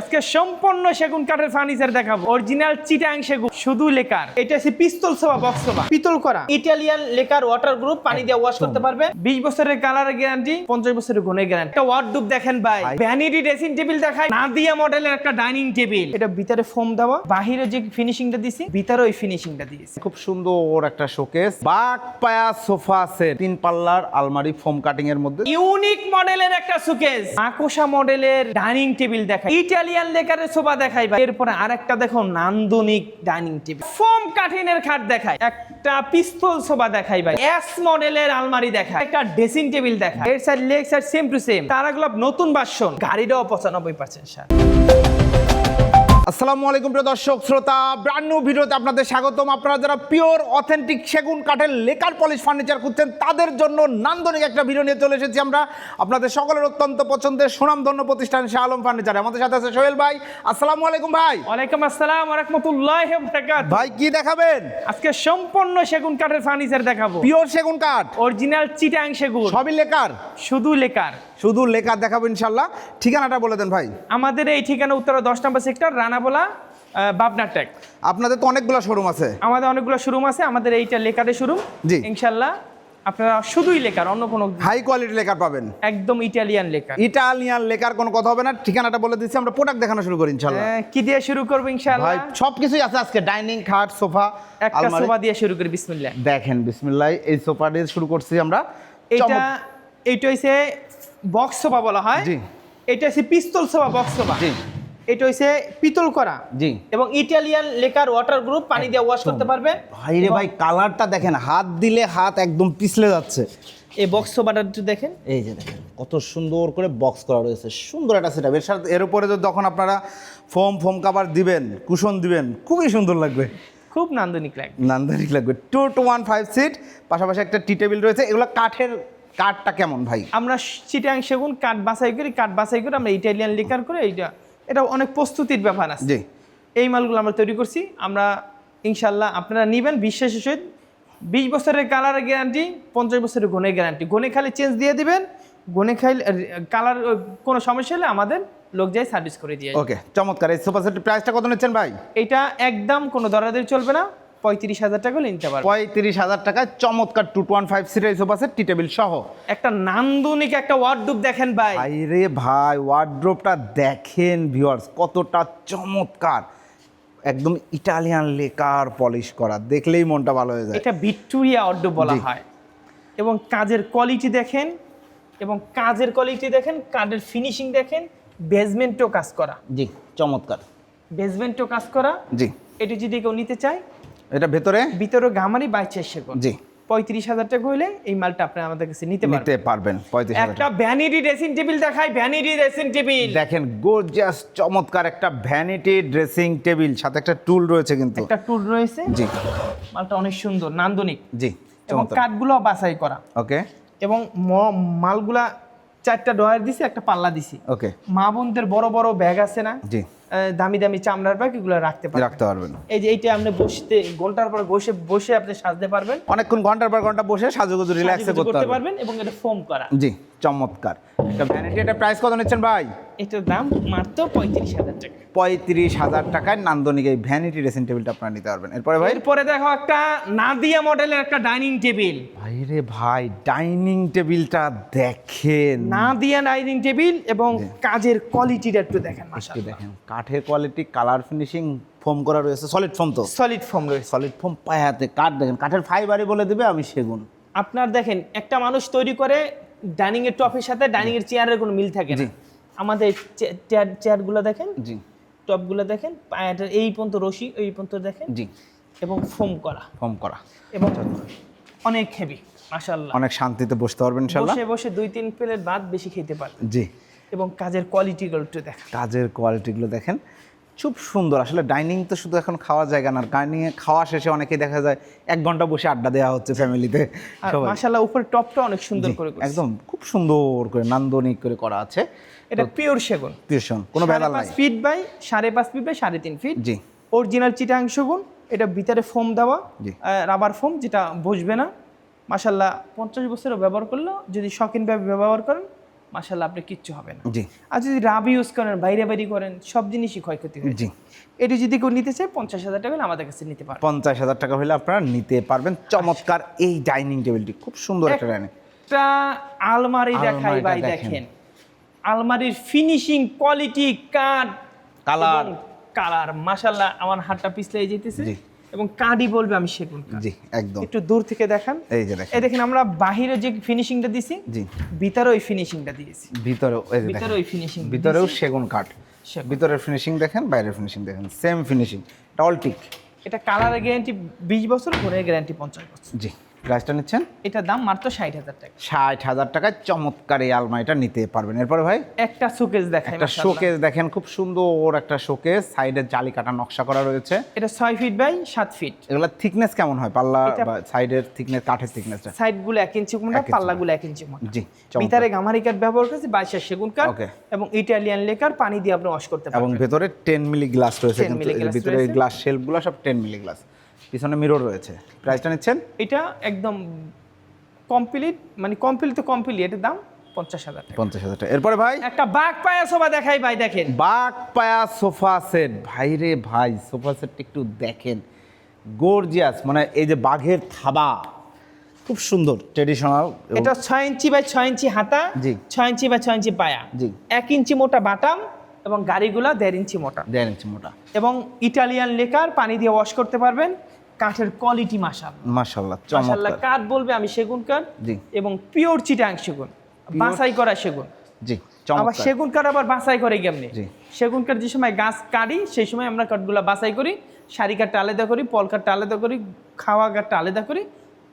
আজকে সম্পূর্ণ সেগুন কাঠের ফার্নিচার দেখাবো। অরিজিনাল চিটাং সেগুন। শুধু লেকার। এটা হচ্ছে পিস্তল সোফা বক্স সোফা পিতল করা। ইটালিয়ান লেকার ওয়াটার গ্রুপ পানি দিয়ে ওয়াশ করতে পারবে 20 বছরের কালার গ্যারান্টি 50 বছরের গুণের গ্যারান্টি একটা ওয়ার্ডরোব দেখেন ভাই। ভ্যানিটি ড্রেসিং টেবিল দেখায় নাদিয়া মডেলের একটা ডাইনিং টেবিল এটা ভিতরে ফোম দেওয়া। বাহিরে যে ফিনিশিংটা দিছি ভিতরে ওই ফিনিশিংটা দিয়েছি। খুব সুন্দর একটা শোকেস বাঘ পায়া সোফা সেট। তিন পাল্লার আলমারি ফোম কাটিং এর মধ্যে। ইউনিক মডেলের একটা সুকেস আকোশা মডেলের ডাইনিং টেবিল দেখায় ইটালিয়ান লেকারের সোফা দেখাই ভাই। এরপরে আরেকটা দেখো নান্দনিক ডাইনিং টেবিল। ফোম কাঠিনের খাট দেখায় একটা পিস্তল সোফা দেখাই ভাই। এস মডেলের আলমারি দেখায় একটা ড্রেসিং টেবিল দেখায় এর side leg side same to same তারাগুলো নতুন বাসন গাড়িটাও পঁচানব্বই পার্সেন্ট সার আসসালামু আলাইকুম প্রিয় দর্শক শ্রোতা ব্র্যান্ড নিউ ভিডিওতে আপনাদের স্বাগতম। আপনারা যারা পিওর অথেন্টিক সেগুন কাঠের লেকার পলিশ ফার্নিচার খুঁজছেন তাদের জন্য নান্দনিক একটা ভিডিও নিয়ে চলে এসেছি আমরা। আপনাদের সকলের অত্যন্ত পছন্দের সুনামধন্য প্রতিষ্ঠান শাহ আলম ফার্নিচার আমাদের সাথে আছে সোহেল ভাই। আসসালামু আলাইকুম ভাই। ওয়ালাইকুম আসসালাম রহমতুল্লাহ বারাকাত ভাই কি দেখাবেন? আজকে সম্পূর্ণ সেগুন কাঠের ফার্নিচার দেখাবো। পিওর সেগুন কাঠ? অরিজিনাল চিটাং সেগুন। সবই লেকার? শুধু লেকার। শুধু লেকার দেখাবো ইনশাল্লাহ ঠিকানাটা বলে দেন ভাই। আমাদের এই ঠিকানা উত্তরা দশ নম্বর সেক্টর রানাবোলা বাবনা টেক। আপনাদের তো অনেকগুলো শোরুম আছে। আমাদের অনেকগুলো শোরুম আছে আমাদের এইটা লেকারের শোরুম জি। ইনশাল্লাহ আপনারা শুধুই লেকার অন্য কোনো হাই কোয়ালিটি লেকার পাবেন। একদম ইটালিয়ান লেকার ইটালিয়ান লেকার কোনো কথা হবে না ঠিকানাটা বলে দিচ্ছি আমরা প্রোডাক্ট দেখানো শুরু করি ইনশাল্লাহ কি দিয়ে শুরু করব ইনশাল্লাহ ভাই সব কিছুই আছে আজকে ডাইনিং খাট সোফা একটা সোফা দিয়ে শুরু করি বিসমিল্লাহ। দেখেন বিসমিল্লাহ এই সোফা দিয়ে শুরু করছি আমরা। এটা এইটা হইছে বক্স সোফা বলা হয়। জি। এটা হচ্ছে পিস্তল সোফা বক্স সোফা জি। এটা হইছে পিতল করা। জি। এবং ইটালিয়ান লেকার ওয়াটার গ্রুপ পানি দিয়ে ওয়াশ করতে পারবে। ভাই রে ভাই কালারটা দেখেন হাত দিলে হাত একদম পিছলে যাচ্ছে। এই বক্স সোফাটা একটু দেখেন। এই যে দেখেন কত সুন্দর করে বক্স করা রয়েছে সুন্দর একটা সেটা এর সাথে এর উপরে যদি তখন আপনারা ফোম ফোম কাভার দিবেন কুশন দিবেন খুবই সুন্দর লাগবে। খুব নান্দনিক লাগে নান্দনিক লাগবে। Two two one five seat পাশাপাশি একটা টি টেবিল রয়েছে। এগুলো কাঠের কাঠটা কেমন ভাই? আমরা চিটাং সেগুন কাঠ বাছাই করি কাঠ বাছাই করে আমরা ইটালিয়ান লিকার করে এইটা এটা অনেক প্রস্তুতির ব্যাপার আছে। জি। এই মালগুলো আমরা তৈরি করছি। আমরা ইনশাল্লাহ আপনারা নেবেন বিশ্বাসের সহিত। বিশ বছরের কালারের গ্যারান্টি পঞ্চাশ বছরের গুণের গ্যারান্টি। গুণে খালি চেঞ্জ দিয়ে দিবেন। গুণে খাইলে কালার কোনো সমস্যা হলে আমাদের লোক যায় সার্ভিস করে দিয়ে ওকে চমৎকার। এই সোফা সেটের প্রাইসটা কত নিচ্ছেন ভাই? এটা একদম কোনো দরাদরি চলবে না। পঁয়ত্রিশ হাজার টাকা নিতে পারবে। পঁয়ত্রিশ হাজার টাকায় চমৎকার টু ওয়ান ফাইভ এই সোফা সেট টি টেবিল সহ। একটা নান্দনিক একটা ওয়ার্ডরোব দেখেন ভাই। ভাই রে ভাই ওয়ার্ড্রোপটা দেখেন ভিউয়ার্স কতটা চমৎকার। একদম ইটালিয়ান লেকার পলিশ করা দেখলেই মনটা ভালো হয়ে যায়। এটা ভিক্টোরিয়া ওয়ার্ডরোব বলা হয়। এবং কাজের কোয়ালিটি দেখেন এবং কাজের কোয়ালিটি দেখেন কাজের ফিনিশিং দেখেন বেসমেন্টও কাজ করা। জি চমৎকার। বেসমেন্টও কাজ করা। জি। এটি যদি কেউ নিতে চায় এটা ভেতরে? ভিতরে গামারি বাইশ সেকন্ড জি। পঁয়ত্রিশ হাজার টাকা হইলে এই মালটা আপনি আমাদের কাছে নিতে পারবেন। নিতে পারবেন পঁয়ত্রিশ একটা ভ্যানিটি ড্রেসিং টেবিল দেখাই ভ্যানিটি ড্রেসিং টেবিল দেখেন গোর্জিয়াস চমৎকার একটা ভ্যানিটি ড্রেসিং টেবিল সাথে একটা টুল রয়েছে কিন্তু। একটা টুল রয়েছে। জি। মালটা অনেক সুন্দর নান্দনিক। জি এবং কাঠগুলো বাছাই করা। ওকে। এবং মালগুলা চারটা ডয়ার দিছি একটা পাল্লা দিছি। ওকে। মা বোনদের বড় বড় ব্যাগ আছে না? জি। দামি দামি চামড়ার ব্যাগ এগুলো রাখতে পারবেন। রাখতে পারবেন। এই যে এইটা আপনি বসতে ঘণ্টার পর বসে বসে আপনি সাজতে পারবেন। অনেকক্ষণ ঘণ্টার পর ঘণ্টা বসে সাজুগুজু রিল্যাক্স করতে পারবেন। এবং এটা ফোম করা। জি। চমৎকার। একটা ভ্যানিটি এটা প্রাইস কত নিচ্ছেন ভাই? এটার দাম মাত্র পঁয়ত্রিশ হাজার টাকা। পঁয়ত্রিশ হাজার টাকায় নান্দনিক এই ভ্যানিটি ড্রেসিং টেবিলটা আপনারা নিতে পারবেন। এরপরে ভাই? এরপরে দেখো একটা নাদিয়া মডেলের একটা ডাইনিং টেবিল ভাই রে ভাই ডাইনিং টেবিলটা দেখেন। নাদিয়া ডাইনিং টেবিল এবং কাজের কোয়ালিটিটা একটু দেখেন একটু দেখেন। কাঠের কোয়ালিটি কালার ফিনিশিং ফোম করা রয়েছে সলিড ফোম তো। সলিড ফোম রয়েছে। সলিড ফোম পায়াতে কাঠ দেখেন কাঠের ফাইবারই বলে দেবে আমি সেগুন। আপনার দেখেন একটা মানুষ তৈরি করে ডাইনিং এর টপের সাথে ডাইনিং এর চেয়ারের কোনো মিল থাকে না। আমাদের চেয়ার চেয়ারগুলো দেখেন? জি। টপগুলো দেখেন? পায়াটার এই পর্যন্ত রশি এই পর্যন্ত দেখেন? জি। এবং ফোম করা। ফোম করা। এবং অনেক হেভি মাশাআল্লাহ। অনেক শান্তিতে বসতে পারবেন ইনশাল্লাহ বসে বসে দুই তিন প্লেট ভাত বেশি খেতে পারবেন। জি। এবং কাজের কোয়ালিটিগুলো একটু দেখা কাজের কোয়ালিটিগুলো দেখেন। খুব সুন্দর। আসলে ডাইনিং তো শুধু এখন খাওয়ার জায়গা না ডাইনিংয়ে খাওয়া শেষে অনেকেই দেখা যায় এক ঘণ্টা বসে আড্ডা দেওয়া হচ্ছে ফ্যামিলিতে সবাই। উপরে টপটা অনেক সুন্দর করে একদম খুব সুন্দর করে নান্দনিক করে করা আছে। এটা পিওর সেগুন। টিউশন কোনো ভেজাল নাই। ফিট বাই সাড়ে পাঁচ ফিট বাই সাড়ে তিন ফিট জি। অরিজিনাল চিটাং সেগুন এটা ভিতরে ফোম দেওয়া জি। রাবার ফোম যেটা বসবে না। মাশাল্লাহ পঞ্চাশ বছরও ব্যবহার করলেও যদি শখিনভাবে ব্যবহার করেন মাসাল্লাহ আপনি কিচ্ছু হবে না। জি। আর যদি রাব ইউজ করেন বাইরে বাইরে করেন সব জিনিসই ক্ষয়ক্ষতি হয় জি। এটি যদি কেউ নিতে চায় পঞ্চাশ হাজার টাকা হলে আমাদের কাছে নিতে পারবে। পঞ্চাশ হাজার টাকা হলে আপনারা নিতে পারবেন। চমৎকার এই ডাইনিং টেবিলটি। খুব সুন্দর একটা ডাইনিং। একটা আলমারি দেখাই ভাই দেখেন। আলমারির ফিনিশিং কোয়ালিটি কাঠ কালার কালার মাশাল্লাহ আমার হাতটা পিছলে যেতেছে। এবং কাঁদি বলবে আমি সেগুন জি একদম। একটু দূর থেকে দেখান। এই যে দেখেন। এই দেখেন আমরা বাহিরে যে ফিনিশিংটা দিছি জি। ভিতরে ওই ফিনিশিংটা দিয়েছি। ভিতরে ভিতরে ওই ফিনিশিং ভিতরেও সেগুন কাঠ। ভিতরের ফিনিশিং দেখেন বাইরের ফিনিশিং দেখেন। সেম ফিনিশিং এটা অলটিক এটা কালারের গ্যারান্টি বিশ বছর পরে গ্যারান্টি পঞ্চাশ বছর। জি। প্রাইসটা নিচ্ছেন? এটার দাম মাত্র ষাট হাজার টাকা। ষাট হাজার টাকায় চমৎকার এই আলমারিটা নিতে পারবেন। এরপরে ভাই? একটা শোকেস দেখাই একটা শোকেস দেখেন খুব সুন্দর একটা শোকেস সাইডে জালি কাটা নকশা করা রয়েছে। এটা ছয় ফিট বাই সাত ফিট এগুলা থিকনেস কেমন হয়? পাল্লা সাইডের থিকনেস কাঠের থিকনেসটা সাইডগুলো এক ইঞ্চি মোটা এক পাল্লা গুলো এক ইঞ্চি মোটা জি ভিতরে গামারি কাঠ ব্যবহার করেছি বাইশের সেগুন কাঠ এবং ইটালিয়ান লেকার পানি দিয়ে আপনি ওয়াশ করতে পারবেন। এবং ভেতরে টেন মিলি গ্লাস রয়েছে কিন্তু ভিতরে। গ্লাস শেলফগুলো সব টেন মিলি গ্লাস পিছনে মিরর রয়েছে। প্রাইসটা নিচ্ছেন? এটা একদম কমপ্লিট মানে কমপ্লিট তো কমপ্লিট এটার দাম পঞ্চাশ হাজার পঞ্চাশ হাজার টাকা। এরপরে ভাই? একটা বাঘ পায়া সোফা দেখাই ভাই দেখেন। বাঘ পায়া সোফা সেট। ভাই রে ভাই সোফা সেটটা একটু দেখেন। গর্জিয়াস মানে এই যে বাঘের থাবা। খুব সুন্দর ট্রেডিশনাল এটা ছয় ইঞ্চি বাই ছয় ইঞ্চি হাতা জি। ছয় ইঞ্চি বাই ছয় ইঞ্চি পায়া। জি। এক ইঞ্চি মোটা বাটাম এবং গাড়িগুলা দেড় ইঞ্চি মোটা। দেড় ইঞ্চি মোটা। এবং ইটালিয়ান লেকার পানি দিয়ে ওয়াশ করতে পারবেন। কাঠের কোয়ালিটি মাশাআল্লাহ। মাশাআল্লাহ চমৎকার। কাঠ বলবে আমি সেগুন কাঠ জি। এবং পিওর চিটাং সেগুন বাছাই করা সেগুন। জি আবার সেগুন কাঠ আবার বাছাই করে কেমনি? জি। সেগুন কাঠ যে সময় গাছ কাটি সেই সময় আমরা কাঠগুলা বাছাই করি সারি কাঠটা আলাদা করি পল কাঠটা আলাদা করি খাওয়া কাঠটা আলাদা করি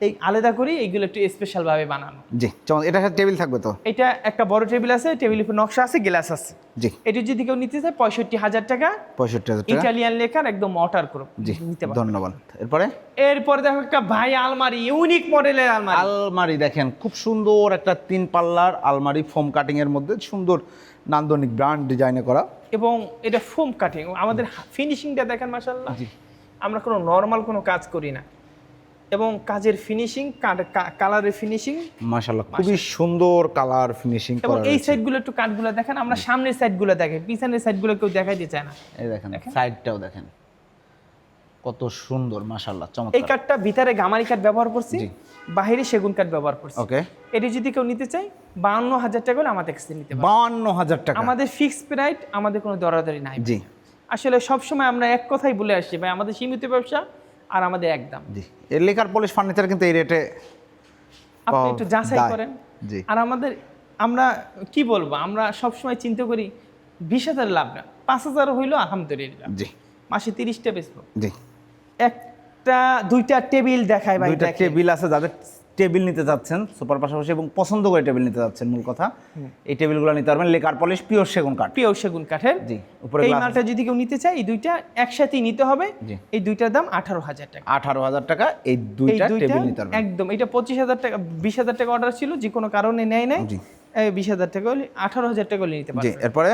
এই আলাদা করি এইগুলো একটু স্পেশাল ভাবে বানানো। জি চমৎকার। এটা টেবিল থাকবে তো? এটা একটা বড় টেবিল আছে টেবিলের উপর নকশা আছে গ্লাস আছে। জি। এটা যদি কেউ নিতে চায় পঁয়ষট্টি হাজার টাকা। পঁয়ষট্টি হাজার টাকা। ইটালিয়ান লেখার একদম অর্ডার করো জি নিতে ধন্যবাদ। এরপরে? এরপরে দেখো একটা ভাই আলমারি ইউনিক মডেলের আলমারি। আলমারি দেখেন খুব সুন্দর একটা তিন পাল্লার আলমারি ফোম কাটিং এর মধ্যে সুন্দর নান্দনিক ব্র্যান্ড ডিজাইনে করা। এবং এটা ফোম কাটিং আমাদের ফিনিশিংটা দেখেন মাসাল্লাহ জি। আমরা কোনো নর্মাল কোনো কাজ করি না। এবং কাজের ফিনিশিং কালারের ফিনিশিং মাশাল্লাহ খুবই সুন্দর কালার ফিনিশিং এবং এই সাইডগুলো একটু কাঠগুলো দেখেন আমরা সামনের সাইডগুলো দেখেন পিছনের সাইডগুলো কেউ দেখাই দিতে চায় না। এই দেখেন। সাইডটাও দেখেন। কত সুন্দর মাশাল্লাহ এই চমৎকার কাঠটা ভিতরে গামারি কাঠ ব্যবহার করছি। বাহিরে সেগুন কাঠ ব্যবহার করছি। ওকে। এটি যদি কেউ নিতে চায় বাউন্ন হাজার টাকা হলে আমাদের কাছে নিতে পারে বাউন্ন হাজার টাকা। আমাদের ফিক্সড প্রাইট আমাদের কোনো দরাদরি নাই। জি। আসলে সবসময় আমরা এক কথাই বলে আসছি ভাই আমাদের সীমিত ব্যবসা আর আমাদের একদম। জি এর লেখার পলিশ ফার্নিচার কিন্তু এই রেটে আপনি একটু যাচাই করেন। জি। আর আমাদের আমরা কি বলব? আমরা সবসময় চিন্তা করি বিশ হাজার লাভ না পাঁচ হাজার হইল আলহামদুলিল্লাহ। জি। মাসে তিরিশটা বেচবো। জি। একটা দুইটা টেবিল দেখায় ভাই দুইটা টেবিল আছে যাদের টেবিল নিতে চাচ্ছেন সোফার পাশাপাশি এবং পছন্দ করে টেবিল নিতে চাচ্ছেন মূল কথা। এই টেবিলগুলো নিতে পারবেন লেকার পলিশ পিওর সেগুন কাঠ। পিওর সেগুন কাঠের। জি উপরে এই মালটা যদি কেউ নিতে চায় এই দুইটা একসাথেই নিতে হবে। এই দুইটার দাম আঠারো হাজার টাকা। আঠারো হাজার টাকা এই দুইটা টেবিল নিতে পারবেন। একদম এটা পঁচিশ হাজার টাকা বিশ হাজার টাকা অর্ডার ছিল যে কোনো কারণে নেয় নাই। বিশ হাজার টাকা আঠারো হাজার টাকা নিতে জি পারবে এরপরে?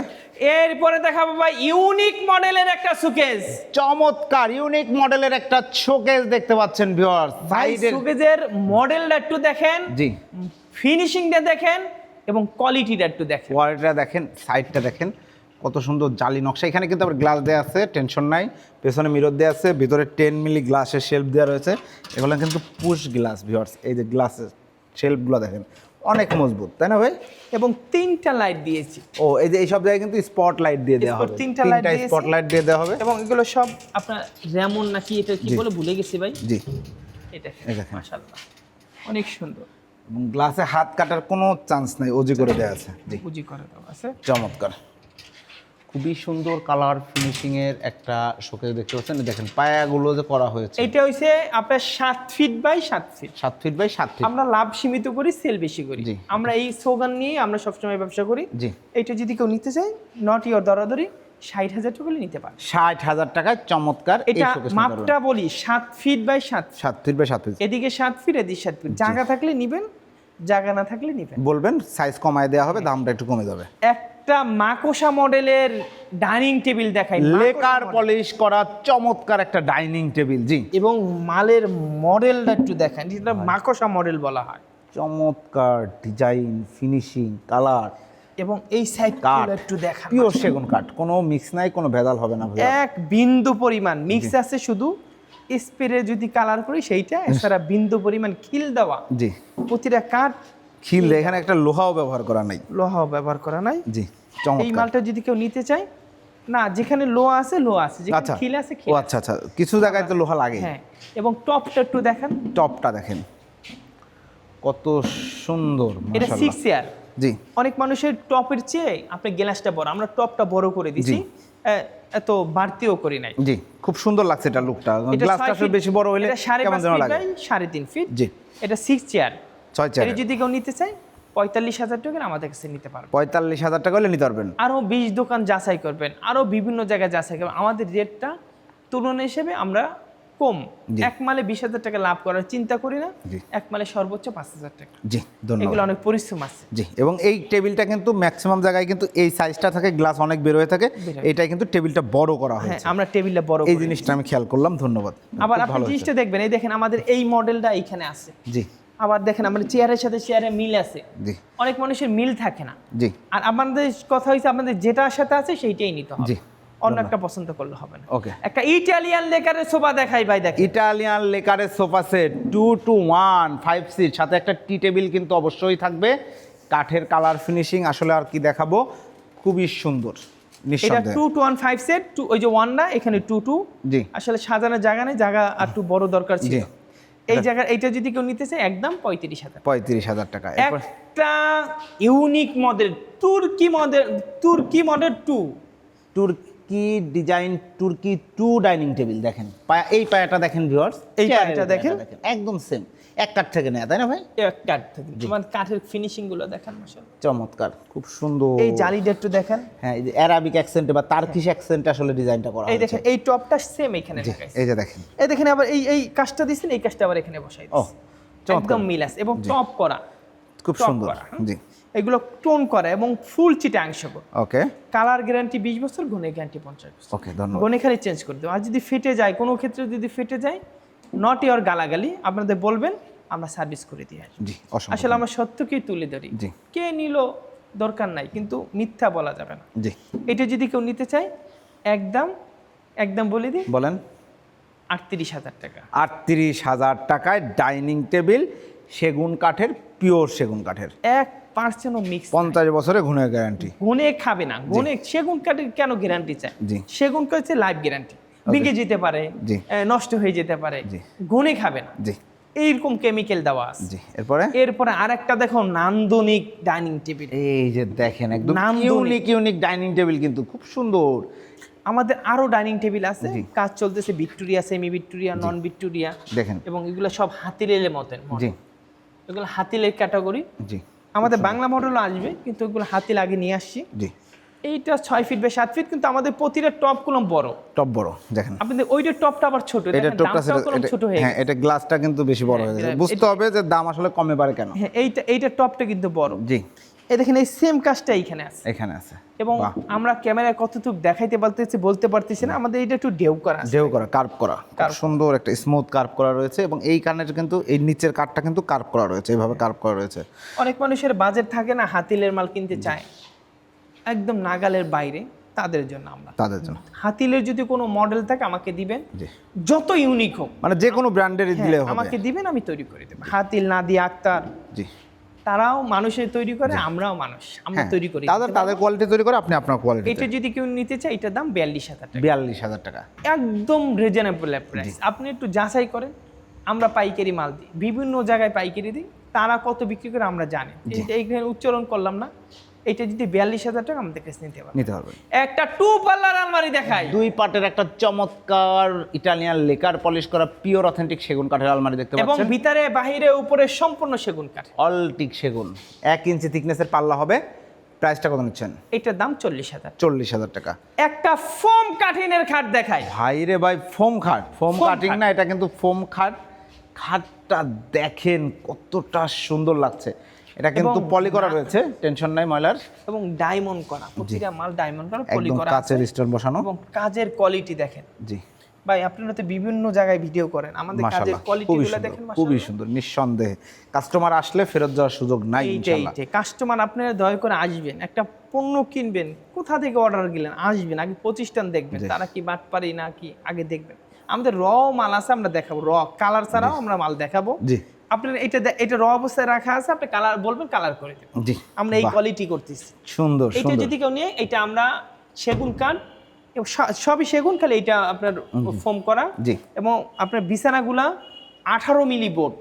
এরপরে দেখাবো ভাই ইউনিক মডেলের একটা সুকেস চমৎকার ইউনিক মডেলের একটা শোকেস দেখতে পাচ্ছেন ভিউয়ার্স ভাই সাইডের সুকেজের মডেলটা একটু দেখেন। জি। ফিনিশিংটা দেখেন এবং কোয়ালিটিটা একটু দেখেন। ওয়ালটা দেখেন সাইডটা দেখেন। কত সুন্দর জালি নকশা। এখানে কিন্তু আবার গ্লাস দেওয়া আছে টেনশন নাই। পেছনে মিরর দেওয়া আছে ভিতরে টেন মিলি গ্লাসের শেলফ দেওয়া রয়েছে। এগুলো কিন্তু পুশ গ্লাস ভিউয়ার্স এই যে গ্লাসের শেলফগুলো দেখেন। অনেক মজবুত তাই না ভাই? এবং তিনটা লাইট দিয়েছি। ও এই যে এইসব জায়গায় কিন্তু স্পট লাইট দিয়ে দেওয়া হবে। তিনটা লাইট। স্পট লাইট দিয়ে দেওয়া হবে। এবং এগুলো সব আপনার যেমন নাকি এটা কি বলে ভুলে গেছি ভাই? জি। এটা। মাশাআল্লাহ। অনেক সুন্দর। এবং গ্লাসে হাত কাটার কোনো চান্স নাই ওজি করে দেওয়া আছে। জি। ওজি করে দেওয়া আছে। চমৎকার। খুবই সুন্দর কালার ফিনিশিং এর একটা শোকেস দেখতে পাচ্ছেন। দেখেন পায়াগুলো যে করা হয়েছে। এটা হইছে আপনার সাত ফিট বাই সাত ফিট সাত ফিট বাই সাত ফিট আমরা লাভ সীমিত করি সেল বেশি করি। আমরা এই স্লোগান নিয়ে আমরা সবসময় ব্যবসা করি। জি। এটা যদি কেউ নিতে চায় নট ইয়র দরাদরি ষাট হাজার টাকা হলে নিতে পারে। ষাট হাজার টাকায় চমৎকার এটা মাপটা বলি সাত ফিট বাই সাত সাত ফিট বাই সাত ফিট এদিকে সাত ফিট এদিকে সাত ফিট জায়গা থাকলে নিবেন জায়গা না থাকলে নিবেন। বলবেন সাইজ কমায় দেওয়া হবে দামটা একটু কমে যাবে। একটা মাকোসা মডেলের ডাইনিং টেবিল দেখাই। লেকার পলিশ করা চমৎকার একটা ডাইনিং টেবিল জি। এবং মালের মডেলটা একটু দেখেন যেটা মাকোসা মডেল বলা হয়। চমৎকার ডিজাইন ফিনিশিং কালার। এবং এই সাইড কাঠ। একটু দেখা পিওর সেগুন কাঠ কোনো মিক্স নাই কোনো ভেজাল হবে না এক বিন্দু পরিমাণ মিক্স আছে শুধু স্প্রে যদি কালার করি সেইটা এছাড়া বিন্দু পরিমাণ খিল দেওয়া। জি। প্রতিটা কাঠ খিল এখানে একটা লোহাও ব্যবহার করা নাই। লোহাও ব্যবহার করা নাই। জি এই মালটা যদি কেউ নিতে চায় না যেখানে লোহা আছে লোহা আছে যেখানে আচ্ছা। খিল আছে খিল আচ্ছা আচ্ছা। কিছু জায়গায় তো লোহা লাগে। হ্যাঁ এবং টপটা একটু দেখেন। টপটা দেখেন। কত সুন্দর এটা সিক্স ইয়ার জি। অনেক মানুষের টপের চেয়ে আপনি গ্লাসটা বড় আমরা টপটা বড় করে দিছি। এত বাড়তিও করি নাই। জি খুব সুন্দর লাগছে এটা লুকটা। গ্লাসটা আসলে বেশি বড় হলে এটা সাড়ে পাঁচ ফিট সাড়ে তিন ফিট জি। এটা সিক্স চেয়ার ছয় চার যদি কেউ নিতে চায় পঁয়তাল্লিশ হাজার টাকা আমাদের কাছে নিতে পারবে। পঁয়তাল্লিশ হাজার টাকা হলে নিতে পারবেন। আরও বিশ দোকান যাচাই করবেন আরও বিভিন্ন জায়গায় যাচাই করবেন। আমাদের রেটটা তুলনা হিসেবে আমরা কম। এক মালে বিশ হাজার টাকা লাভ করার চিন্তা করি না এক মালে সর্বোচ্চ পাঁচ হাজার টাকা। জি ধন্যবাদ। এগুলো অনেক পরিশ্রম আছে। জি এবং এই টেবিলটা কিন্তু ম্যাক্সিমাম জায়গায় কিন্তু এই সাইজটা থাকে গ্লাস অনেক বের হয়ে থাকে। হয়। এটাই কিন্তু টেবিলটা বড় করা হ্যাঁ আমরা টেবিলটা বড় এই জিনিসটা আমি খেয়াল করলাম ধন্যবাদ। আবার আপনি জিনিসটা দেখবেন এই দেখেন আমাদের এই মডেলটা এইখানে আছে। জি। আবার দেখেন আমাদের চেয়ারের সাথে চেয়ারে মিল আছে। অনেক মানুষের মিল থাকে না। জি। আর আমাদের কথা হয়েছে আমাদের যেটার সাথে আছে সেইটাই নিতে হবে। জি। অন্য একটা পছন্দ করলে হবে না। ওকে। একটা ইটালিয়ান লেকারের সোফা দেখাই ভাই দেখেন। Italian লেকারের sofa set two two one five seat সাথে একটা টি টেবিল কিন্তু অবশ্যই থাকবে। কাঠের কালার ফিনিশিং আসলে আর কি দেখাবো খুবই সুন্দর এটা two two one five set two ওই যে ওয়ান না এখানে টু টু জি। আসলে সাজানোর জায়গা নেই জায়গা আর একটু বড় দরকার ছিল। এই জায়গা এইটা যদি কেউ নিতে চায় একদম পঁয়ত্রিশ হাজার পঁয়ত্রিশ হাজার টাকা। একটা ইউনিক মডেল তুর্কি মডেল তুর্কি মডেল টু তুর্কি ডিজাইন তুর্কি টু ডাইনিং টেবিল দেখেন। পায়া এই পায়াটা দেখেন ভিউয়ার্স এই পায়াটা দেখেন। একদম সেম এক কাঠ থেকে নেয় তাই না ভাই? এক কাঠ থেকে। তোমার কাঠের ফিনিশিংগুলো দেখেন। চমৎকার খুব সুন্দর। এই জালিটা একটু দেখেন। হ্যাঁ এই যে অ্যারাবিক অ্যাকসেন্টে বা তার্কিশ অ্যাকসেন্টে আসলে ডিজাইনটা করা এই দেখেন এই টপটা সেম এখানে এই যে দেখেন। এই দেখেন আবার এই এই কাজটা দিছেন এই কাজটা আবার এখানে বসাই ও একদম মিল আছে। এবং টপ করা। খুব সুন্দর জি। এগুলো টোন করা এবং ফুল চিটা চিটাংশ ওকে। কালার গ্যারান্টি বিশ বছর গুণে গ্যারান্টি পঞ্চাশ বছর। ওকে ধন্যবাদ। গনে খালি চেঞ্জ করে দেবো। আর যদি ফেটে যায় কোনো ক্ষেত্রে যদি ফেটে যায় নট ইয়র গালাগালি আপনাদের বলবেন আমরা সার্ভিস করে দিয়ে আসব। জি আসলে আমরা সত্যকেই তুলে ধরি। জি। কে নিল দরকার নাই কিন্তু মিথ্যা বলা যাবে না। জি। এটা যদি কেউ নিতে চায় একদম একদম বলে দিই। বলেন। আটত্রিশ হাজার টাকা। আটত্রিশ হাজার টাকায় ডাইনিং টেবিল সেগুন কাঠের পিওর সেগুন কাঠের। এক পার্সেন্টও মিক্স পঞ্চাশ বছরে ঘুণে গ্যারান্টি গুনে খাবে না গুনে সেগুন কাঠের কেন গ্যারান্টি চায়? জি। সেগুন কাঠ হচ্ছে লাইফ গ্যারান্টি ভেঙে যেতে পারে নষ্ট হয়ে যেতে পারে। গুনে খাবে না। এইরকম কেমিক্যাল দেওয়া আছে। এরপরে? এরপরে আরেকটা দেখো নান্দনিক ডাইনিং টেবিল এই যে দেখেন একদম। ইউনিক ইউনিক ডাইনিং টেবিল কিন্তু খুব সুন্দর। আমাদের আরও ডাইনিং টেবিল আছে। কাজ চলতেছে Victoria semi Victoria non Victoria দেখেন। এবং এগুলো সব হাতিলের মতেন জি। এগুলো হাতিলের ক্যাটাগরি জি। আমাদের বাংলা মডেলও আসবে কিন্তু এগুলো হাতিল আগে নিয়ে আসছি। জি। এইটা ছয় ফিট বা সাত ফিট কিন্তু আমাদের প্রতিটা টপ কলম বড়। টপ বড় দেখেন। আপনাদের ওইটা টপটা আবার ছোট এটা টপটা ছোট হয়ে হ্যাঁ এটা গ্লাসটা কিন্তু বেশি বড় হয়ে গেছে। বুঝতে হবে যে দাম আসলে কমে পারে কেন? হ্যাঁ এইটা এইটা টপটা কিন্তু বড়। জি। এই দেখেন এই সেম কাজটা এইখানে আছে। এখানে আছে। এবং আমরা ক্যামেরায় কতটুকু দেখাইতে পারতেছি বলতে পারতেছি না আমাদের এটা একটু ঢেউ করা। ঢেউ করা কার্ভ করা। খুব সুন্দর একটা স্মুথ কার্ভ করা রয়েছে এবং এই কানের কিন্তু এই নিচের কাঠটা কিন্তু কার্ভ করা রয়েছে এইভাবে কার্ভ করা রয়েছে। অনেক মানুষের বাজেট থাকে না হাতিলের মাল কিনতে চায়। একদম নাগালের বাইরে তাদের জন্য আমরা। তাদের জন্য। হাতিলের যদি কোনো মডেল থাকে আমাকে দিবেন। যত ইউনিক হোক। মানে যে কোনো ব্র্যান্ডের দিলে হবে। আমাকে দিবেন আমি তৈরি করে দেবো। হাতিল নাদিয়া আক্তার জি। তারাও মানুষের তৈরি করে আমরাও মানুষ। আমরা হ্যাঁ তৈরি করি তাদের তাদের কোয়ালিটি তৈরি করে আপনি আপনার কোয়ালিটি এটা যদি কেউ নিতে চায় এটার দাম বিয়াল্লিশ হাজার টাকা। বিয়াল্লিশ হাজার টাকা। একদম রিজনেবল প্রাইস আপনি একটু যাচাই করেন আমরা পাইকারি মাল দিই। বিভিন্ন জায়গায় পাইকারি দিই তারা কত বিক্রি করে আমরা জানি। এইখানে উচ্চারণ করলাম না। এটা যদি বিয়াল্লিশ হাজার টাকা আমাদের কাছে নিতে পারবেন নিতে হবে একটা টু পাল্লার আলমারি দেখায় দুই পাটের একটা চমৎকার ইটালিয়ান লেকার পলিশ করা পিওর অথেন্টিক সেগুন কাঠের আলমারি দেখতে পাচ্ছেন। এবং ভিতরে বাহিরে উপরে সম্পূর্ণ সেগুন কাঠ। অলটিক সেগুন। এক ইঞ্চি থিকনেসের পাল্লা হবে। প্রাইসটা কত নিচ্ছেন? এটার দাম চল্লিশ হাজার। চল্লিশ হাজার টাকা। একটা ফোম কাঠিনের খাট দেখায় ভাই রে ভাই ফোম খাট। ফোম কাটিং না এটা কিন্তু ফোম খাট। খাটটা দেখেন কতটা সুন্দর লাগছে। এটা কিন্তু পলি করা রয়েছে। টেনশন নাই ময়লার। এবং ডায়মন্ড করা। প্রতিটা মাল ডায়মন্ড করা পলি করা কাচের স্টোন বসানো। এবং কাজের কোয়ালিটি দেখেন। জি। ভাই আপনারা তো বিভিন্ন জায়গায় ভিডিও করেন। আমাদের কাজের কোয়ালিটিগুলো দেখেন খুবই। সুন্দর নিঃসন্দেহে। কাস্টমার আসলে ফেরত যাওয়ার সুযোগ নাই ইনশাআল্লাহ। কাস্টমার আপনারা দয়া করে আসবেন একটা পণ্য কিনবেন কোথা থেকে অর্ডার গেলেন আসবেন আগে প্রতিষ্ঠান দেখবেন তারা কি বাট পারি না কি আগে দেখবেন। আমাদের র মাল আছে আমরা দেখাবো। র কালার ছাড়াও আমরা মাল দেখাবো। জি। আপনার এটা এটা র অবস্থায় রাখা আছে আপনি কালার বলবেন কালার করে দেবেন জি। আমরা এই কোয়ালিটি করতেছি। সুন্দর এটা যদি কেউ নিয়ে এটা আমরা সেগুন কাঠ সবই সেগুন খালি এটা আপনার ফোম করা। জি। এবং আপনার বিছানাগুলা আঠারো মিলি বোর্ড।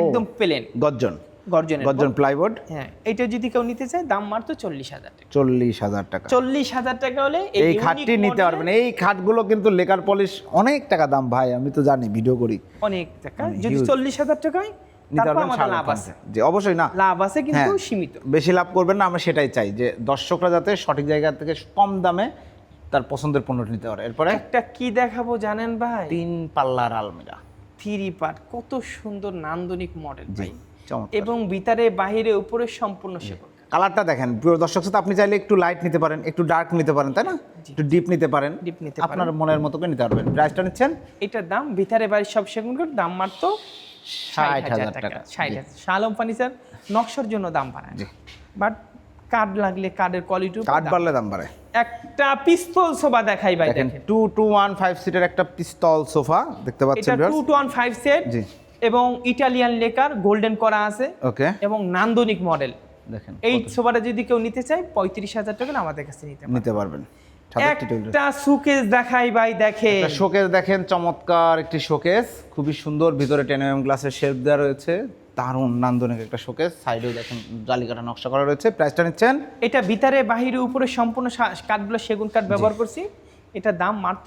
একদম প্লেন গর্জন। গর্জনের গর্জন প্লাইবোর্ড হ্যাঁ এটা যদি কেউ নিতে চায় দাম মাত্র চল্লিশ হাজার টাকা। চল্লিশ হাজার টাকা। চল্লিশ হাজার টাকা হলে এই খাটটি নিতে পারবেন। এই খাটগুলো কিন্তু লেকার পলিশ অনেক টাকা দাম ভাই আমি তো জানি ভিডিও করি। অনেক টাকা। যদি চল্লিশ হাজার টাকায় নিতে পারবেন লাভ আছে। জি অবশ্যই না। লাভ আছে কিন্তু হ্যাঁ। সীমিত। বেশি লাভ করবেন না আমরা সেটাই চাই যে দর্শকরা যাতে সঠিক জায়গা থেকে কম দামে তার পছন্দের পণ্যটি নিতে পারে। এরপরে একটা কি দেখাবো জানেন ভাই? তিন পাল্লার আলমিরা। থ্রি পার্ট কত সুন্দর নান্দনিক মডেল ভাই। এবং ভিতরে বাহিরে উপরে সম্পূর্ণ সেগুন কালারটা দেখেন প্রিয় দর্শক শ্রোতা, আপনি চাইলে একটু লাইট নিতে পারেন একটু ডার্ক নিতে পারেন তাই না? একটু ডিপ নিতে পারেন। Deep নিতে আপনার মনের মতো করে নিতে পারবেন। প্রাইসটা নিচ্ছেন? এটার দাম ভিতরে বাড়ির সব সেগুন কাঠ দাম মাত্র ষাট হাজার টাকা। ষাট হাজার। শালম ফার্নিচার নকশার জন্য দাম বাড়ায়। বাট কার্ড লাগলে কার্ডের কোয়ালিটি কাঠ বাড়লে দাম বাড়ে। একটা পিস্তল সোফা দেখাই ভাই দেখেন টু টু ওয়ান ফাইভ সিটের একটা পিস্তল সোফা দেখতে এটা পাচ্ছেন two two one five set এবং ইটালিয়ান লেকার গোল্ডেন করা আছে ওকে। এবং নান্দনিক মডেল দেখেন এই সোফাটা যদি কেউ নিতে চায় পঁয়ত্রিশ হাজার টাকা আমাদের কাছে নিতে নিতে পারবেন। একটা সুকেস দেখাই ভাই দেখে শোকেস দেখেন চমৎকার একটি শোকেস খুবই সুন্দর ভিতরে টেন এম গ্লাসের শেপ দেওয়া রয়েছে। দারুণ নান্দনিক একটা শোকেস সাইডেও দেখেন জালিকাটা নকশা করা রয়েছে। প্রাইসটা নিচ্ছেন? এটা ভিতরে বাহিরে উপরে সম্পূর্ণ কাঠগুলো সেগুন কাঠ ব্যবহার করছি। এটা দাম মাত্র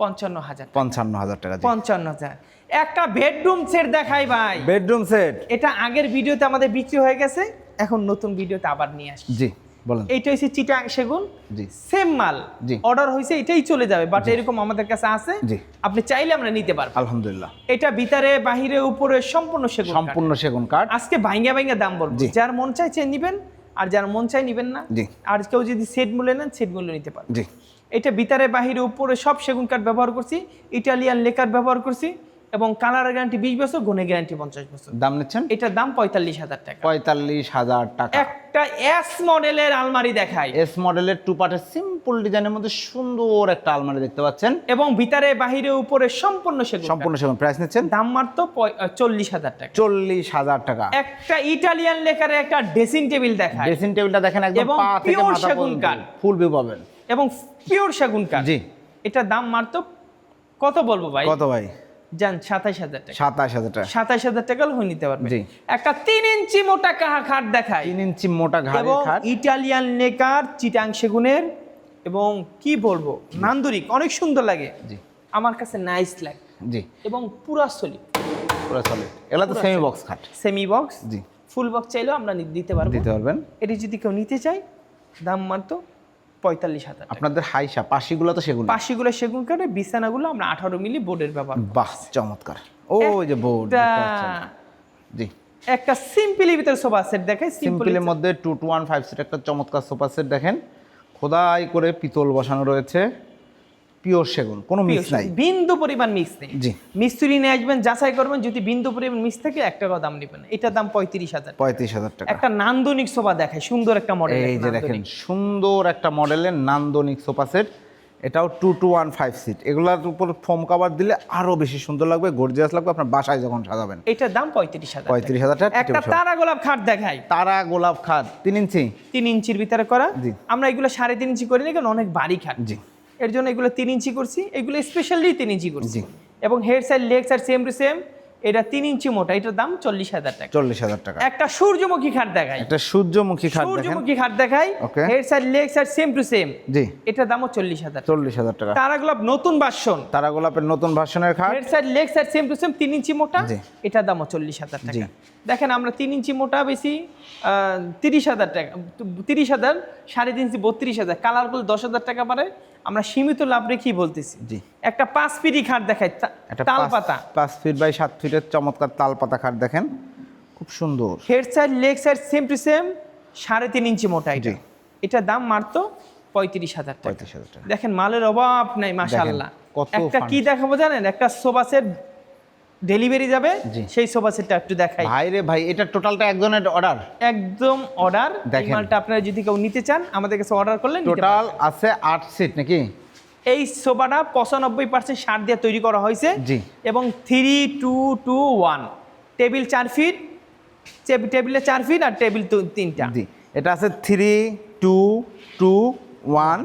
পঞ্চান্ন হাজার পঞ্চান্ন হাজার টাকা পঞ্চান্ন হাজার। একটা বেডরুম সেট দেখাই ভাই। বেডরুম সেট এটা আগের ভিডিওতে আমাদের বিক্রি হয়ে গেছে। এখন নতুন ভিডিওতে আবার নিয়ে আসি জি। বলেন। এইটা হচ্ছে চিটাং সেগুন। জি। সেম মাল। জি। অর্ডার হয়েছে এটাই চলে যাবে বাট এরকম আমাদের কাছে আছে জি। আপনি চাইলে আমরা নিতে পারব। আলহামদুলিল্লাহ। এটা ভিতরে বাহিরে উপরে সম্পূর্ণ সেগুন সম্পূর্ণ সেগুন কাঠ। আজকে ভাঙ্গা ভাঙ্গা দাম বলব। যার মন চাইছে নিবেন আর যার মন চাই নিবেন না জি। আর কেউ যদি সেট মূল্যে নেন সেট মূল্য নিতে পারবে। জি। এটা ভিতরে বাহিরে উপরে সব সেগুন কাঠ ব্যবহার করছি। ইটালিয়ান লেকার ব্যবহার করছি। এবং কালার গ্যারান্টি বিশ বছর গুণে গ্যারান্টি পঞ্চাশ বছর। দাম নিচ্ছেন? এটার দাম পঁয়তাল্লিশ হাজার টাকা। পঁয়তাল্লিশ হাজার টাকা। একটা এস মডেলের আলমারি দেখায় এস মডেলের টু পার্টের সিম্পল ডিজাইনের মধ্যে সুন্দর একটা আলমারি দেখতে পাচ্ছেন। এবং ভিতরে বাহিরে উপরে সম্পূর্ণ সেগুন সম্পূর্ণ সেগুন প্রাইস নিচ্ছেন? দাম মাত্র চল্লিশ হাজার টাকা। চল্লিশ হাজার টাকা। একটা ইটালিয়ান লেকারে একটা ড্রেসিং টেবিল দেখায় ড্রেসিং টেবিলটা দেখেন একদম এবং পা থেকে মাথা সেগুন পর্যন্ত। কাঠ। ফুল ভিউ পাবেন। এবং পিওর সেগুন কাঠ জি। এটা দাম মাত্র কত বলব ভাই? কত ভাই? যান সাতাইশ হাজার টাকা। সাতাশ হাজার টাকা। সাতাইশ হাজার টাকা হয়ে নিতে পারবে একটা তিন ইঞ্চি মোটা কাহা খাট দেখায় তিন ইঞ্চি মোটা খাট। ইটালিয়ান নেকার চিটাং সেগুনের। এবং কি বলব নান্দরিক অনেক সুন্দর লাগে। জি। আমার কাছে নাইস লাগে। জি। এবং পুরা সলিড পুরো এগুলো তো সেমি বক্স খাট। সেমি বক্স জি। ফুল বক্স চাইলেও আমরা দিতে পারব। দিতে পারবেন। এটি যদি কেউ নিতে চাই দাম মাত্র পঁয়তাল্লিশ হাজার আপনাদের হাইসা পাশিগুলো তো সেগুলো। পাশিগুলো সেগুন কাঠে বিছানাগুলো আমরা আঠারো মিলি বোর্ডের ব্যবহার। বাহ চমৎকার। ও যে বোর্ড জি। একটা সিম্পলি ভিতরে সোফা সেট দেখেন সিম্পল সিম্পলের মধ্যে two two one five seat একটা চমৎকার সোফা সেট দেখেন। খোদাই করে পিতল বসানো রয়েছে। পিওর সেগুন কোনো মিক্স নাই। বিন্দু পরিমাণ মিক্স নেই। জি। মিস্ত্রি নিয়ে আসবেন যাচাই করবেন যদি বিন্দু পরিমাণ মিক্স থাকে এক টাকা দাম নেবেন। এটার দাম পঁয়ত্রিশ হাজার পঁয়ত্রিশ হাজার টাকা। একটা নান্দনিক সোফা দেখায় সুন্দর একটা মডেল এই যে দেখেন সুন্দর একটা মডেলের নান্দনিক সোফা সেট। এটাও two two one five seat এগুলোর উপর ফোম কাভার দিলে আরও বেশি সুন্দর লাগবে গর্জিয়াস লাগবে আপনার বাসায় যখন সাজাবেন। এটার দাম পঁয়ত্রিশ হাজার পঁয়ত্রিশ হাজার টাকা একটা তারা গোলাপ খাট দেখায় তারা গোলাপ খাট তিন ইঞ্চি। তিন ইঞ্চির ভিতরে করা। আমরা এগুলো সাড়ে তিন ইঞ্চি করি না কারণ অনেক বাড়ি খাট। জি। এর জন্য এগুলো তিন ইঞ্চি করছি। এগুলো স্পেশালি তিন ইঞ্চি করছি। এবং head side leg side same to same এটা তিন ইঞ্চি মোটা এটার দাম চল্লিশ হাজার টাকা। চল্লিশ হাজার টাকা। একটা সূর্যমুখী খাট দেখায় একটা সূর্যমুখী খাট সূর্যমুখী খাট দেখায় Okay. Head side leg side same to same জি। এটার দামও চল্লিশ হাজার চল্লিশ হাজার টাকা। তারা গোলাপ নতুন ভার্সন তারা গোলাপের নতুন ভার্সনের খাট। Head side leg side same to same তিন ইঞ্চি মোটা। এটার দামও চল্লিশ হাজার। টাকা। দেখেন আমরা তিন ইঞ্চি মোটা বেশি তিরিশ হাজার টাকা তিরিশ হাজার সাড়ে তিন ইঞ্চি বত্রিশ হাজার কালারগুলো দশ হাজার টাকা পারে আমরা সীমিত লাভ রেখেই বলতেছি। জি। একটা পাঁচ ফিটি খাট দেখাই তাল পাতা। পাঁচ ফিট বাই সাত ফিটের চমৎকার তাল পাতা খাট দেখেন। খুব সুন্দর। Head side leg side same to same সাড়ে তিন ইঞ্চি মোটা এটা। এটা এটার দাম মারতো পঁয়ত্রিশ হাজার টাকা। পঁয়ত্রিশ হাজার টাকা। দেখেন মালের অভাব নাই মাসা আল্লাহ একটা কি দেখাবো জানেন? একটা সোফা সেট ডেলিভারি যাবে। সেই সোফা সেটটা একটু দেখাই। ভাই রে ভাই এটা টোটালটা একজনের অর্ডার একদম অর্ডার এই দেখেন। মালটা আপনারা যদি কেউ নিতে চান আমাদের কাছে অর্ডার করলেন টোটাল আছে আট সিট নাকি? এই সোফাটা পঁচানব্বই পার্সেন্ট সার দিয়ে তৈরি করা হয়েছে। জি। এবং three two two one table চার ফিট টেবিলে চার ফিট আর টেবিল তিনটা। জি। এটা আছে থ্রি টু টু ওয়ান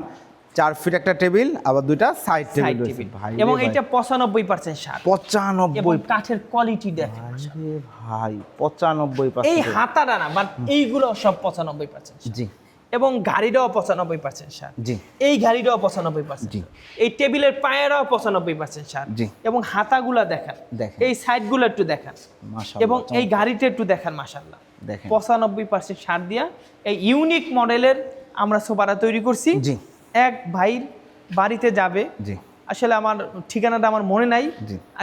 চার ফিট একটা টেবিল আবার দুইটা সাইড টেবিল ভাই এবং এটা পঁচানব্বই পার্সেন্ট সার। পঁচানব্বই কাঠের কোয়ালিটি দেখেন ভাই পঁচানব্বই এই হাতাটা না বাট এইগুলো সব পঁচানব্বই পার্সেন্ট জি। এবং গাড়িটাও পঁচানব্বই পার্সেন্ট সার। জি। এই গাড়িটাও পঁচানব্বই পার্সেন্ট জি। এই টেবিলের পায়েরাও পঁচানব্বই পার্সেন্ট সার। জি। এবং হাতাগুলা দেখান। দেখেন। এই সাইডগুলো একটু দেখান। মাশাআল্লাহ, এবং এই গাড়িটা একটু দেখান মাসাল্লাহ দেখেন। পঁচানব্বই পার্সেন্ট সার দিয়া এই ইউনিক মডেলের আমরা সোফাটা তৈরি করছি। জি। এক ভাইর বাড়িতে যাবে। জি। আসলে আমার ঠিকানাটা আমার মনে নাই।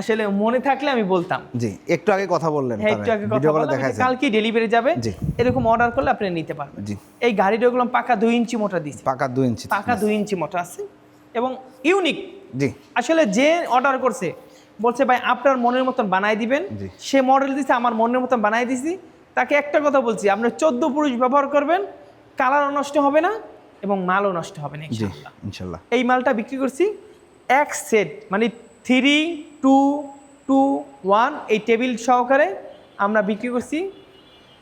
আসলে মনে থাকলে আমি বলতাম। জি একটু আগে কথা বললেন হ্যাঁ একটু আগে কথা বললাম, কালকে ডেলিভারি যাবে। জি। এরকম অর্ডার করলে আপনি নিতে পারবেন। জি। এই গাড়িটা ওগুলো পাকা দুই ইঞ্চি মোটা দিচ্ছে পাকা দুই ইঞ্চি পাকা দুই ইঞ্চি মোটা আছে এবং ইউনিক জি। আসলে যে অর্ডার করছে বলছে ভাই আপনার মনের মতন বানাই দিবেন। সে মডেল দিছে আমার মনের মতন বানাই দিছি। তাকে একটা কথা বলছি আপনি চোদ্দ পুরুষ ব্যবহার করবেন কালারও নষ্ট হবে না এবং মালও নষ্ট হবে না ইনশাল্লাহ এই মালটা বিক্রি করছি এক সেট মানে থ্রি টু টু ওয়ান এই টেবিল সহকারে আমরা বিক্রি করছি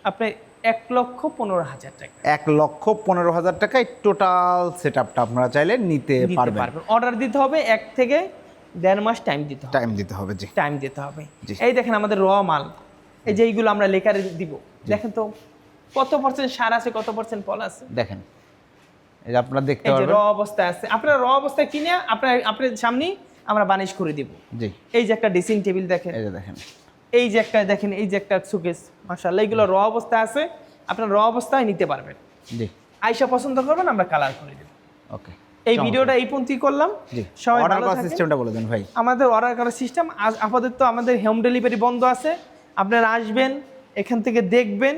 আপনার এক লক্ষ পনেরো হাজার টাকা। এক লক্ষ পনেরো হাজার টাকায় টোটাল সেট আপটা আপনারা চাইলে নিতে পারবেন। অর্ডার দিতে হবে এক থেকে দেড় মাস টাইম দিতে হবে। টাইম দিতে হবে জি। টাইম দিতে হবে। এই দেখেন আমাদের র মাল। এই যে এইগুলো আমরা লেকারে দিব। দেখেন তো কত পার্সেন্ট সার আছে কত পার্সেন্ট ফল আছে? দেখেন এই যে আপনারা দেখতে যে র পারবেন অবস্থায় আছে। আপনার র অবস্থায় কিনে আপনার আপনার সামনেই আমরা বানিশ করে দিব। জি। এই যে একটা ড্রেসিং টেবিল দেখেন। এই যে দেখেন। এই যে একটা দেখেন এই যে একটা সুকেস মাশাআল্লাহ এইগুলো র অবস্থায় আছে। আপনার র অবস্থায় নিতে পারবেন। জি। আইসা পছন্দ করবেন আমরা কালার করে দেব। ওকে। এই ভিডিওটা এই পর্যন্তই করলাম। সবাই অর্ডার করার। সিস্টেমটা বলে দেন ভাই। আমাদের অর্ডার করার সিস্টেম আপাতত আমাদের হোম ডেলিভারি বন্ধ আছে। আপনারা আসবেন এখান থেকে দেখবেন।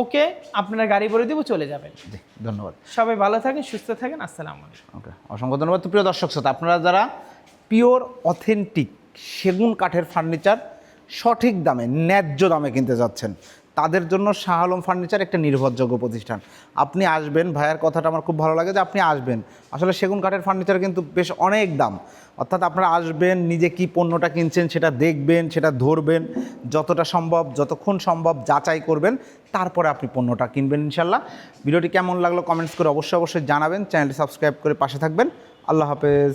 ওকে আপনারা গাড়ি বলে দিব চলে যাবেন। ধন্যবাদ। সবাই ভালো থাকেন সুস্থ থাকেন আসসালামু আলাইকুম। ওকে অসংখ্য ধন্যবাদ। প্রিয় দর্শক শ্রোতা আপনারা যারা পিওর অথেন্টিক সেগুন কাঠের ফার্নিচার সঠিক দামে ন্যায্য দামে কিনতে যাচ্ছেন তাদের জন্য শাহ আলম ফার্নিচার একটা নির্ভরযোগ্য প্রতিষ্ঠান। আপনি আসবেন, ভাইয়ের কথাটা আমার খুব ভালো লাগে যে আপনি আসবেন। আসলে সেগুন কাঠের ফার্নিচার কিন্তু বেশ অনেক দাম। অর্থাৎ আপনারা আসবেন, নিজে কি পণ্যটা কিনছেন সেটা দেখবেন, সেটা ধরবেন, যতটা সম্ভব, যতক্ষণ সম্ভব যাচাই করবেন, তারপরে আপনি পণ্যটা কিনবেন ইনশাল্লাহ। ভিডিওটি কেমন লাগল কমেন্টস করে অবশ্যই অবশ্যই জানাবেন, চ্যানেলটি সাবস্ক্রাইব করে পাশে থাকবেন। আল্লাহ হাফেজ।